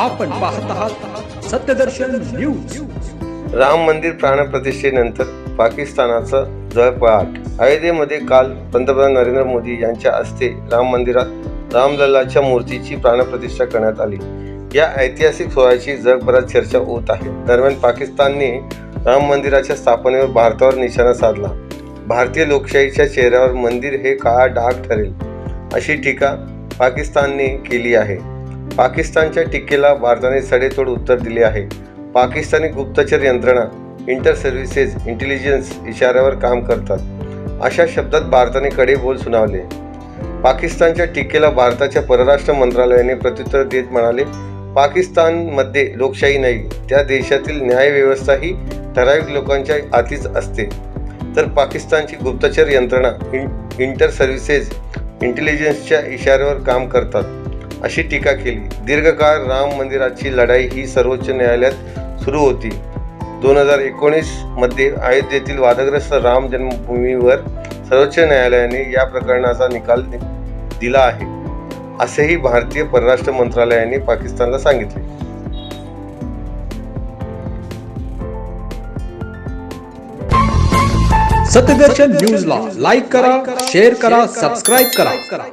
आपण पाहत आहात सत्यदर्शन न्यूज. राम मंदिर प्राणप्रतिष्ठेनंतर पाकिस्तानाचा जळपळाट अयोध्येमध्ये काल पंतप्रधान नरेंद्र मोदी यांच्या हस्ते राम मंदिरात रामलल्लाच्या मूर्तीची प्राणप्रतिष्ठा करण्यात आली. या ऐतिहासिक सोहळ्याची जगभरात चर्चा होत आहे. दरम्यान पाकिस्तानने राम मंदिराच्या स्थापनेवर भारतावर निशाणा साधला. भारतीय लोकशाहीच्या चेहऱ्यावर मंदिर हे काळा डाग ठरेल अशी टीका पाकिस्तानने केली आहे. पाकिस्तानच्या टीकेला भारताने सडेतोड उत्तर दिले आहे. पाकिस्तानी गुप्तचर यंत्रणा इंटर सर्व्हिसेस इंटेलिजन्स इशाऱ्यावर काम करतात. अशा शब्दात भारताने कडे बोल सुनावले. पाकिस्तानच्या टीकेला भारताच्या परराष्ट्र मंत्रालयाने प्रत्युत्तर देत म्हणाले पाकिस्तानमध्ये लोकशाही नाही. त्या देशातील न्यायव्यवस्था ही ठराविक लोकांच्या आधीच असते. तर पाकिस्तानची गुप्तचर यंत्रणा इंटर सर्व्हिसेस इंटेलिजन्सच्या इशाऱ्यावर काम करतात. अशी टीका केली. दीर्घकाळ राम मंदिराची लढाई ही सर्वोच्च न्यायालयात सुरू होती. दोन हजार एकोणीसमध्ये अयोध्येतील वादग्रस्त राम जन्मभूमीवर सर्वोच्च न्यायालयाने या प्रकरणाचा निकाल दिला आहे असेही भारतीय परराष्ट्र मंत्रालयाने पाकिस्तानला सांगितले. सत्यदर्शन न्यूजला लाईक करा शेअर करा सबस्क्राईब करा.